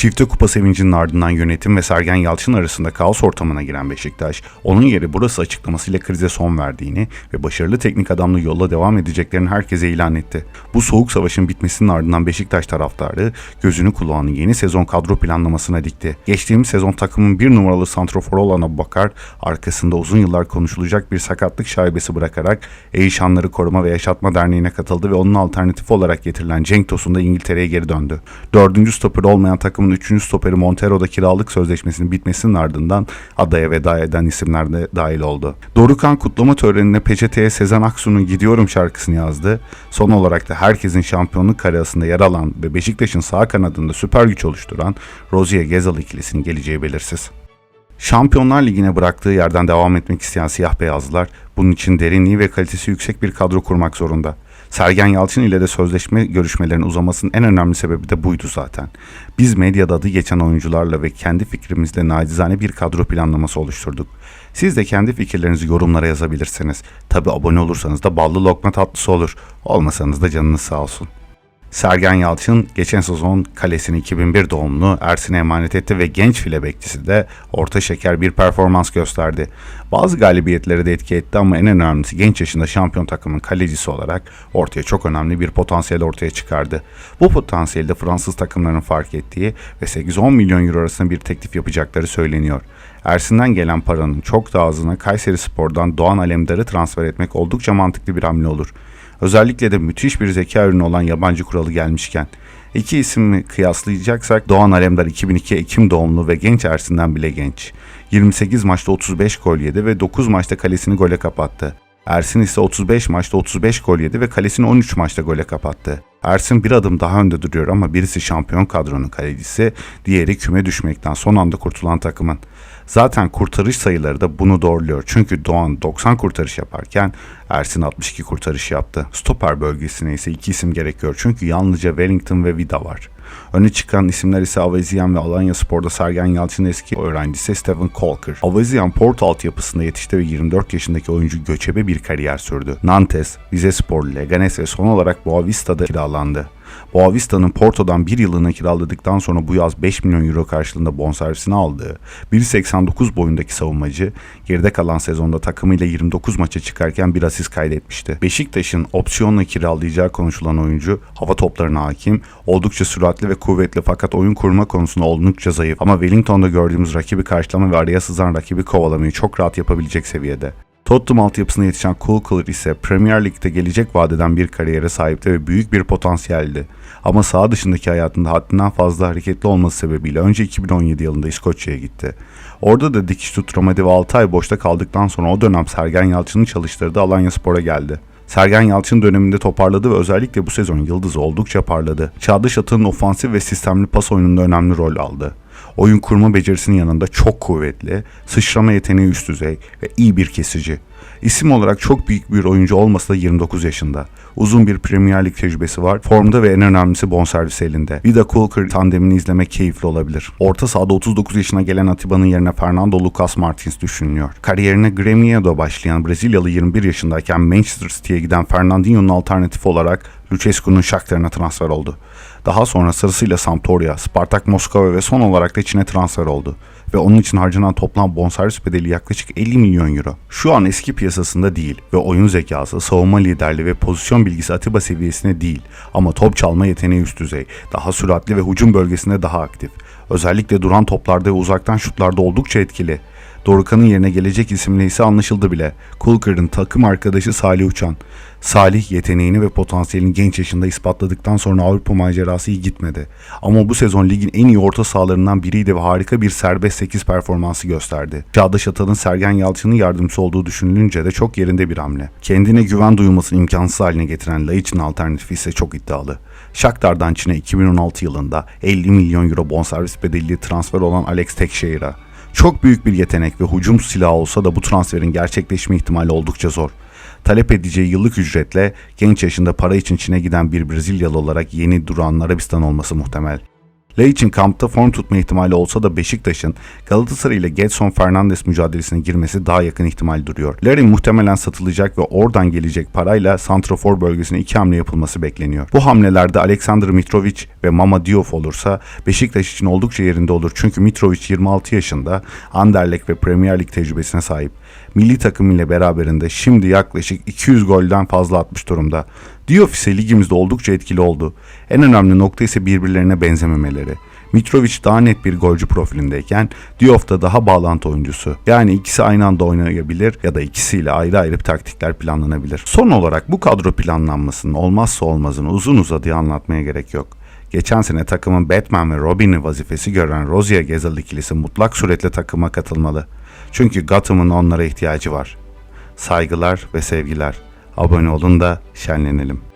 Çifte kupa sevincinin ardından yönetim ve Sergen Yalçın arasında kaos ortamına giren Beşiktaş, onun yeri burası açıklamasıyla krize son verdiğini ve başarılı teknik adamla yola devam edeceklerini herkese ilan etti. Bu soğuk savaşın bitmesinin ardından Beşiktaş taraftarı gözünü kulağını yeni sezon kadro planlamasına dikti. Geçtiğimiz sezon takımın bir numaralı santroforu olan Abubakar, arkasında uzun yıllar konuşulacak bir sakatlık şaibesi bırakarak Eyşanları Koruma ve Yaşatma Derneği'ne katıldı ve onun alternatifi olarak getirilen Cenk Tosun da İngiltere'ye geri döndü. Dördüncü stoper olmayan takımın üçüncü stoperi Montero'da kiralık sözleşmesinin bitmesinin ardından adaya veda eden isimler de dahil oldu. Dorukan kutlama törenine peçeteye Sezen Aksu'nun Gidiyorum şarkısını yazdı. Son olarak da herkesin şampiyonluk kariyasında yer alan ve Beşiktaş'ın sağ kanadında süper güç oluşturan Rozier Gezal ikilisinin geleceği belirsiz. Şampiyonlar Ligi'ne bıraktığı yerden devam etmek isteyen siyah beyazlılar bunun için derinliği ve kalitesi yüksek bir kadro kurmak zorunda. Sergen Yalçın ile de sözleşme görüşmelerinin uzamasının en önemli sebebi de buydu zaten. Biz medyada adı geçen oyuncularla ve kendi fikrimizle nacizane bir kadro planlaması oluşturduk. Siz de kendi fikirlerinizi yorumlara yazabilirsiniz. Tabi abone olursanız da ballı lokma tatlısı olur. Olmasanız da canınız sağ olsun. Sergen Yalçın geçen sezon kalesini 2001 doğumlu Ersin'e emanet etti ve genç file bekçisi de orta şeker bir performans gösterdi. Bazı galibiyetleri de etki etti ama en önemlisi genç yaşında şampiyon takımın kalecisi olarak ortaya çok önemli bir potansiyel ortaya çıkardı. Bu potansiyeli de Fransız takımların fark ettiği ve 8-10 milyon euro arasında bir teklif yapacakları söyleniyor. Ersin'den gelen paranın çok daha azına Kayseri Spor'dan Doğan Alemdar'ı transfer etmek oldukça mantıklı bir hamle olur. Özellikle de müthiş bir zeka ürünü olan yabancı kuralı gelmişken. İki ismi kıyaslayacaksak Doğan Alemdar 2002 Ekim doğumlu ve genç Ersin'den bile genç. 28 maçta 35 gol yedi ve 9 maçta kalesini gole kapattı. Ersin ise 35 maçta 35 gol yedi ve kalesini 13 maçta gole kapattı. Ersin bir adım daha önde duruyor ama birisi şampiyon kadronun kalecisi, diğeri küme düşmekten son anda kurtulan takımın. Zaten kurtarış sayıları da bunu doğruluyor. Çünkü Doğan 90 kurtarış yaparken Ersin 62 kurtarış yaptı. Stoper bölgesine ise iki isim gerekiyor. Çünkü yalnızca Wellington ve Vida var. Öne çıkan isimler ise Avezian ve Alanya Spor'da Sergen Yalçın'ın eski öğrencisi Steven Colker. Avezian Port altyapısında yetişti ve 24 yaşındaki oyuncu göçebe bir kariyer sürdü. Nantes, Rizespor, Leganes ve son olarak Boavista'da kiralandı. Boavista'nın Porto'dan bir yılını kiraladıktan sonra bu yaz 5 milyon euro karşılığında bonservisini aldığı 1.89 boyundaki savunmacı geride kalan sezonda takımıyla 29 maça çıkarken bir asist kaydetmişti. Beşiktaş'ın opsiyonla kiralayacağı konuşulan oyuncu hava toplarına hakim, oldukça süratli ve kuvvetli fakat oyun kurma konusunda oldukça zayıf ama Wellington'da gördüğümüz rakibi karşılama ve araya sızan rakibi kovalamayı çok rahat yapabilecek seviyede. Tottenham altyapısına yetişen Kulkler ise Premier Lig'de gelecek vadeden bir kariyere sahipti ve büyük bir potansiyeldi. Ama sağ dışındaki hayatında haddinden fazla hareketli olması sebebiyle önce 2017 yılında İskoçya'ya gitti. Orada da dikiş tutturamadı ve 6 ay boşta kaldıktan sonra o dönem Sergen Yalçın'ın çalıştırdığı Alanya Spor'a geldi. Sergen Yalçın döneminde toparladı ve özellikle bu sezon yıldızı oldukça parladı. Çağdaş Atan'ın ofansif ve sistemli pas oyununda önemli rol aldı. Oyun kurma becerisinin yanında çok kuvvetli, sıçrama yeteneği üst düzey ve iyi bir kesici. İsim olarak çok büyük bir oyuncu olmasa da 29 yaşında. Uzun bir Premier Lig tecrübesi var. Formda ve en önemlisi bonservis elinde. Vida Coulker tandemini izlemek keyifli olabilir. Orta sahada 39 yaşına gelen Atiba'nın yerine Fernando Lucas Martins düşünülüyor. Kariyerine Grêmio'da başlayan Brezilyalı 21 yaşındayken Manchester City'ye giden Fernandinho'nun alternatifi olarak Lucescu'nun Shakhtar'ına transfer oldu. Daha sonra sırasıyla Sampdoria, Spartak Moskova ve son olarak da Çin'e transfer oldu ve onun için harcanan toplam bonservis bedeli yaklaşık 50 milyon euro. Şu an eski piyasasında değil ve oyun zekası, savunma liderliği ve pozisyon bilgisi Atiba seviyesine değil ama top çalma yeteneği üst düzey, daha süratli ve hücum bölgesinde daha aktif. Özellikle duran toplarda ve uzaktan şutlarda oldukça etkili. Dorukan'ın yerine gelecek isimle ise anlaşıldı bile. Kulker'ın takım arkadaşı Salih Uçan. Salih yeteneğini ve potansiyelini genç yaşında ispatladıktan sonra Avrupa macerası iyi gitmedi. Ama bu sezon ligin en iyi orta sahalarından biriydi ve harika bir serbest 8 performansı gösterdi. Çağdaş Atal'ın Sergen Yalçın'ın yardımcısı olduğu düşünülünce de çok yerinde bir hamle. Kendine güven duymasını imkansız haline getiren Laiç'in alternatifi ise çok iddialı. Shakhtar'dan Çin'e 2016 yılında 50 milyon euro bonservis bedeliyle transfer olan Alex Teixeira. Çok büyük bir yetenek ve hücum silahı olsa da bu transferin gerçekleşme ihtimali oldukça zor. Talep edeceği yıllık ücretle genç yaşında para için Çin'e giden bir Brezilyalı olarak yeni duran Arabistan olması muhtemel. için kampta form tutma ihtimali olsa da Beşiktaş'ın Galatasaray ile Gedson Fernandes mücadelesine girmesi daha yakın ihtimal duruyor. Larin muhtemelen satılacak ve oradan gelecek parayla Santrafor bölgesine iki hamle yapılması bekleniyor. Bu hamlelerde Aleksandr Mitrovic ve Mama Diop olursa Beşiktaş için oldukça yerinde olur. Çünkü Mitrovic 26 yaşında Anderlecht ve Premier Lig tecrübesine sahip. Milli takım ile beraberinde şimdi yaklaşık 200 golden fazla atmış durumda. Diop ise ligimizde oldukça etkili oldu. En önemli nokta ise birbirlerine benzememeleri. Mitrovic daha net bir golcü profilindeyken Diop da daha bağlantı oyuncusu. Yani ikisi aynı anda oynayabilir ya da ikisiyle ayrı ayrı taktikler planlanabilir. Son olarak bu kadro planlanmasının olmazsa olmazını uzun uzadıya anlatmaya gerek yok. Geçen sene takımın Batman ve Robin'i vazifesi gören Rozier Gezal ikilisi mutlak suretle takıma katılmalı. Çünkü Gotham'ın onlara ihtiyacı var. Saygılar ve sevgiler. Abone olun da şenlenelim.